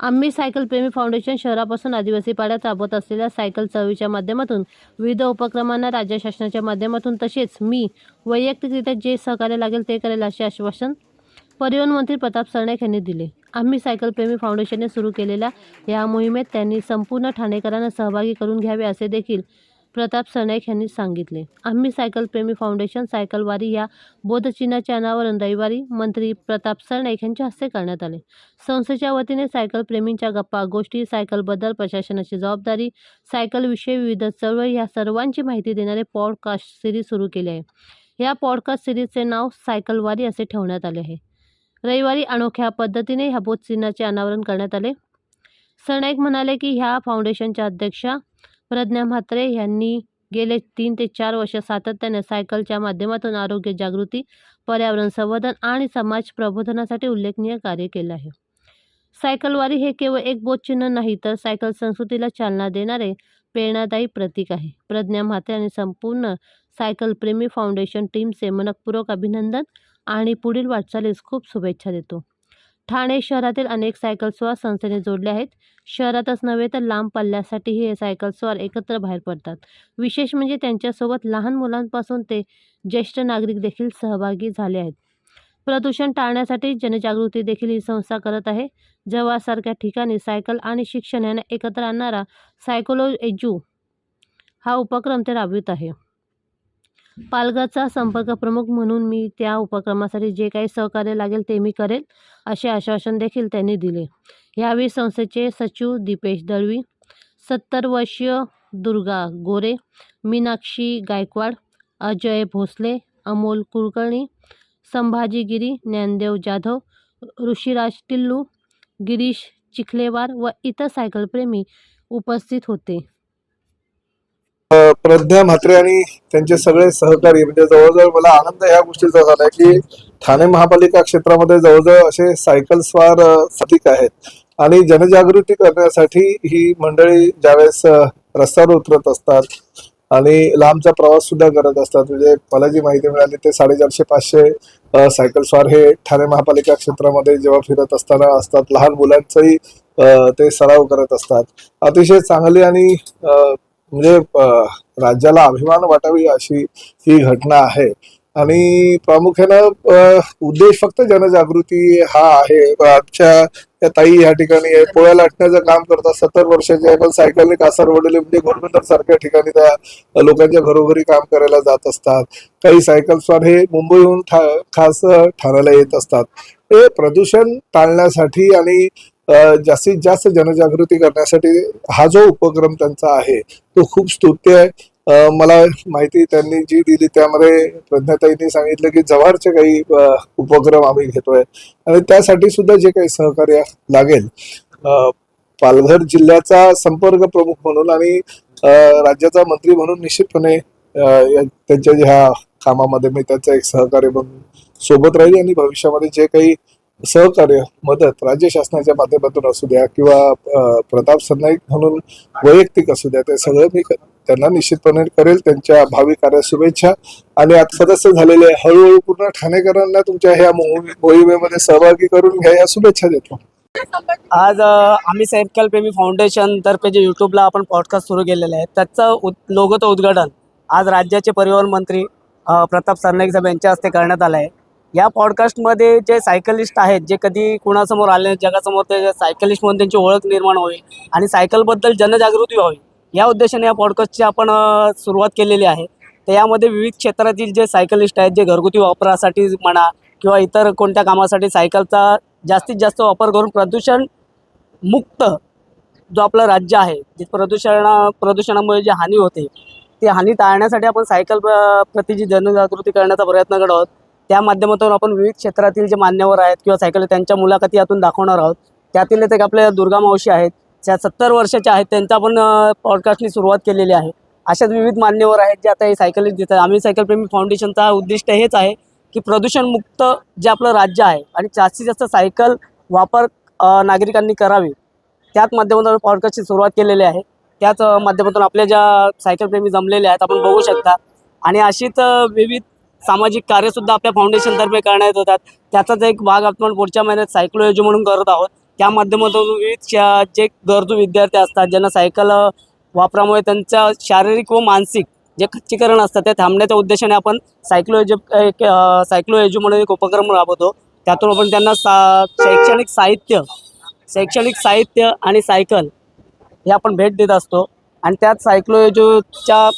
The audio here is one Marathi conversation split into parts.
आम्ही सायकल प्रेमी फाउंडेशन शहरापासून आदिवासी पाड्यात राबवत असलेल्या सायकल चवीच्या माध्यमातून विविध उपक्रमांना राज्य शासनाच्या माध्यमातून तसेच मी वैयक्तिकरित्या जे सहकार्य लागेल ते करेल असे आश्वासन परिवहन मंत्री प्रताप सरनाईक यांनी दिले. आम्ही सायकल प्रेमी फाउंडेशनने सुरू केलेल्या या मोहिमेत त्यांनी संपूर्ण ठाणेकरांना सहभागी करून घ्यावे असे देखील प्रताप सरनाईक यांनी सांगितले. आम्ही सायकल प्रेमी फाउंडेशन सायकलवारी या बोधचिन्हाच्या अनावरण रविवारी मंत्री प्रताप सरनाईक यांच्या हस्ते करण्यात आले. संस्थेच्या वतीने सायकल प्रेमींच्या गप्पा गोष्टी सायकलबद्दल प्रशासनाची जबाबदारी सायकलविषयी विविध चळवळी या सर्वांची माहिती देणारे पॉडकास्ट सिरीज सुरू केली आहे. या पॉडकास्ट सिरीजचे नाव सायकलवारी असे ठेवण्यात आले आहे. रविवारी अनोख्या पद्धतीने ह्या बोधचिन्हाचे अनावरण करण्यात आले. सरनाईक म्हणाले की ह्या फाउंडेशनच्या अध्यक्षा प्रज्ञा म्हात्रे यांनी गेले तीन ते चार वर्ष सातत्याने सायकलच्या माध्यमातून आरोग्य जागृती पर्यावरण संवर्धन आणि समाज प्रबोधनासाठी उल्लेखनीय कार्य केले आहे. सायकलवारी हे केवळ एक बोधचिन्ह नाही तर सायकल संस्कृतीला चालना देणारे प्रेरणादायी प्रतीक आहे. प्रज्ञा म्हात्रे आणि संपूर्ण सायकल प्रेमी फाउंडेशन टीमचे मनपूर्वक अभिनंदन आणि पुढील वाटचालीस खूप शुभेच्छा देतो. ठाणे शहरातील अनेक सायकलस्वार संस्थेने जोडले आहेत. शहरातच नव्हे तर लांब पल्ल्यासाठीही हे सायकलस्वार एकत्र बाहेर पडतात. विशेष म्हणजे त्यांच्यासोबत लहान मुलांपासून ते ज्येष्ठ नागरिक देखील सहभागी झाले आहेत. प्रदूषण टाळण्यासाठी जनजागृती देखील ही संस्था करत आहे. जवळसारख्या ठिकाणी सायकल आणि शिक्षण यांना एकत्र आणणारा सायकोलो एजू हा उपक्रम ते राबवित आहे. पालघरचा संपर्क प्रमुख म्हणून मी त्या उपक्रमासाठी जे काही सहकार्य लागेल ते मी करेल असे आश्वासन देखील त्यांनी दिले. यावेळी संस्थेचे सचिव दीपेश दळवी सत्तर वर्षीय दुर्गा गोरे मीनाक्षी गायकवाड अजय भोसले अमोल कुलकर्णी संभाजीगिरी ज्ञानदेव जाधव ऋषिराज टिल्लू गिरीश चिखलेवार व इतर सायकलप्रेमी उपस्थित होते. प्रज्ञा म्हात्रे आणि त्यांचे सगळे सहकारी म्हणजे जवळजवळ मला आनंद ह्या गोष्टीचा झालाय की ठाणे महापालिका क्षेत्रामध्ये जवळजवळ असे सायकल स्वार सतिक आहेत. आणि जनजागृती करण्यासाठी ही मंडळी ज्यावेळेस रस्त्यावर उतरत असतात आणि लांबचा प्रवास सुद्धा करत असतात म्हणजे मला जी माहिती मिळाली ते साडेचारशे पाचशे सायकल स्वार हे ठाणे महापालिका क्षेत्रामध्ये जेव्हा फिरत असताना असतात लहान मुलांचाही ते सराव करत असतात. अतिशय चांगली आणि म्हणजे राज्याला अभिमान वाटावी अशी ही घटना आहे. आणि प्रामुख्यानं उद्देश फक्त जनजागृती हा आहे. आजच्या त्या ताई या ठिकाणी पोळ्या लाटण्याचं काम करतात. सत्तर वर्षाचे पण सायकलने कासार वडले म्हणजे घोडबंदर सारख्या ठिकाणी त्या लोकांच्या घरोघरी काम करायला जात असतात. काही सायकल स्वार हे मुंबईहून ठा- खास ठाण्याला येत असतात. हे प्रदूषण टाळण्यासाठी आणि जास्तीत जास्त जनजागृती करण्यासाठी हा जो उपक्रम त्यांचा आहे तो खूप स्तुत्य आहे. मला माहिती त्यांनी जी दिली त्यामध्ये प्रज्ञाताईंनी सांगितलं की जव्हारचे काही उपक्रम आम्ही घेतोय. आणि त्यासाठी सुद्धा जे काही सहकार्य लागेल पालघर जिल्ह्याचा संपर्क प्रमुख म्हणून आणि राज्याचा मंत्री म्हणून निश्चितपणे त्यांच्या ह्या कामामध्ये मी त्यांचा एक सहकार्य म्हणून सोबत राहील आणि भविष्यामध्ये जे काही सहकार्य मदत राज्य शासनाच्या माध्यमातून असू द्या किंवा प्रताप सरनाईक म्हणून वैयक्तिक असू द्या ते सगळं मी त्यांना निश्चितपणे करेल. त्यांच्या भावी कार्यात शुभेच्छा आणि आज सदस्य झालेले हळूहळू पूर्ण ठाणेकरांना तुमच्या ह्या मोहिमेमध्ये सहभागी करून घ्या या शुभेच्छा देतो. आज आम्ही सायकल प्रेमी फाउंडेशन तर्फे जे युट्यूबला आपण पॉडकास्ट सुरू केलेलं आहे त्याचं उद लोगोचं उद्घाटन आज राज्याचे परिवहन मंत्री प्रताप सरनाईक साहेब यांच्या हस्ते करण्यात आलं आहे. या पॉडकास्टमध्ये जे सायकलिस्ट आहेत जे कधी कुणासमोर आले जगासमोर ते सायकलिस्ट म्हणून त्यांची ओळख निर्माण होईल आणि सायकलबद्दल जनजागृती व्हावी. या उद्देशाने या पॉडकास्टची आपण सुरुवात केलेली आहे. तर यामध्ये विविध क्षेत्रातील जे सायकलिस्ट आहेत जे घरगुती वापरासाठी म्हणा किंवा इतर कोणत्या कामासाठी सायकलचा जास्तीत जास्त वापर करून प्रदूषण मुक्त जो आपलं राज्य आहे जे प्रदूषण प्रदूषणामुळे जी हानी होते ती हानी टाळण्यासाठी आपण सायकल प्रतिची प्रति जी जनजागृती करण्याचा प्रयत्न करत आहोत. त्या माध्यमातून आपण विविध क्षेत्रातील जे मान्यवर आहेत किंवा सायकल त्यांच्या मुलाखती यातून दाखवणार आहोत. त्यातीलच एक आपल्या दुर्गा मावशी आहेत त्या सत्तर वर्षाच्या आहेत त्यांचा पण पॉडकास्टनी सुरुवात केलेली आहे. अशाच विविध मान्यवर आहेत जे आता हे सायकलिस्ट देतात. आम्ही सायकल प्रेमी फाउंडेशनचा उद्दिष्ट हेच आहे की प्रदूषणमुक्त जे आपलं राज्य आहे आणि जास्तीत जास्त सायकल वापर नागरिकांनी करावी. त्याच माध्यमातून पॉडकास्टची सुरुवात केलेली आहे. त्याच माध्यमातून आपल्या ज्या सायकलप्रेमी जमलेले आहेत आपण बघू शकता. आणि अशीच विविध सामाजिक कार्यसुद्धा आपल्या फाउंडेशनतर्फे करण्यात होतात त्याचाच एक भाग आपण पुढच्या महिन्यात सायक्लोयोजी म्हणून करत आहोत. त्या माध्यमातून विविध जे गरजू विद्यार्थी असतात ज्यांना सायकल वापरामुळे त्यांच्या शारीरिक व मानसिक जे खच्चीकरण असतं ते थांबण्याच्या उद्देशाने आपण सायक्लोएजू एक सायक्लोएजू म्हणून एक उपक्रम राबवतो. त्यातून आपण त्यांना सा शैक्षणिक साहित्य शैक्षणिक साहित्य आणि सायकल हे आपण भेट देत असतो. आणि त्यात सायक्लोएजूच्या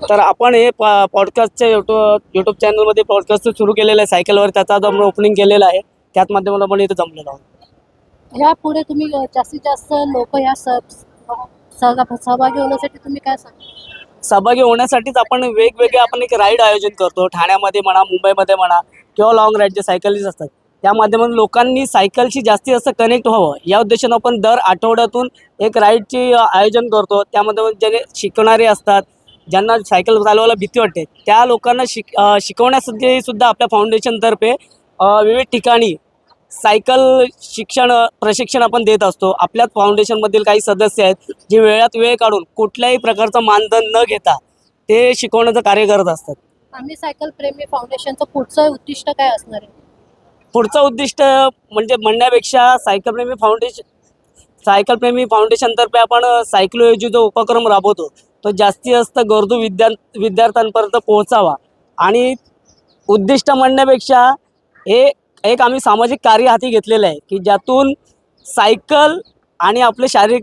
तर आपण हे पॉडकास्टच्या युट्यूब यूट्यूब चॅनलमध्ये पॉडकास्ट सुरू केलेलं आहे. सायकलवर त्याचा आज आपण ओपनिंग केलेलं आहे त्याच माध्यमातून आपण इथे जमलेलो आहोत. ह्या पुढे तुम्ही जास्तीत जास्त लोक या सहगा सहभागी होण्यासाठी तुम्ही काय सांगा? सहभागी होण्यासाठीच आपण वेगवेगळे आपण एक राईड आयोजित करतो. ठाण्यामध्ये म्हणा मुंबईमध्ये म्हणा किंवा लॉंग राईड जे सायकलिस्ट असतात त्या माध्यमातून लोकांनी सायकलशी जास्तीत जास्त कनेक्ट व्हावं. या उद्देशानं आपण दर आठवड्यातून एक राईडची आयोजन करतो. त्यामध्ये ज्याने शिकणारे असतात ज्यांना सायकल चालवायला भीती वाटते त्या लोकांना शिक शिकवण्यासाठी सुद्धा आपल्या फाउंडेशनतर्फे विविध ठिकाणी सायकल शिक्षण प्रशिक्षण आपण देत असतो. आपल्याच फाउंडेशनमधील काही सदस्य आहेत जे वेळात वेळ काढून कुठल्याही प्रकारचं मानधन न घेता ते शिकवण्याचं कार्य करत असतात. आम्ही सायकल प्रेमी फाउंडेशनचं पुढचं उद्दिष्ट काय असणार आहे? पुढचं उद्दिष्ट म्हणजे म्हणण्यापेक्षा सायकल प्रेमी फाउंडेशन सायकल प्रेमी फाउंडेशनतर्फे आपण सायक्लो एज्यू जो उपक्रम राबवतो. तो जास्तीत जास्त गरजू विद्या विद्यार्थ्यांपर्यंत पोहोचावा. आणि उद्दिष्ट म्हणण्यापेक्षा हे एक आम्ही सामाजिक कार्य हाती घेतलेलं आहे की ज्यातून सायकल आणि आपले शारीरिक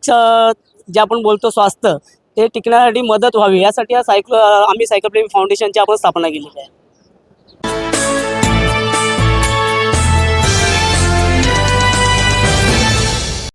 जे आपण बोलतो स्वास्थ्य ते टिकण्यासाठी मदत व्हावी. यासाठी या सायकल आम्ही सायकल प्रेमी फाउंडेशनची आपण स्थापना केलेली आहे.